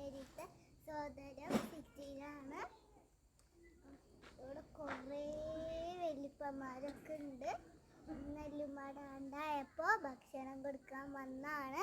മുരിക്കാശ്ശേരിത്തെ സോദരം സിറ്റിയിലാണ്. ഇവിടെ കുറേ വലിപ്പന്മാരൊക്കെ ഉണ്ട്. നെല്ലുമാടാണ്ടായപ്പോ ഭക്ഷണം കൊടുക്കാൻ വന്നാണ്.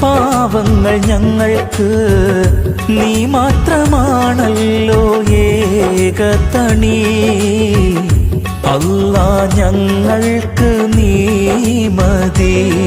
പാവങ്ങൾ ഞങ്ങൾക്ക് നീ മാത്രമാണല്ലോ ഏക ഏകതണി. അല്ല ഞങ്ങൾക്ക് നീ മതി.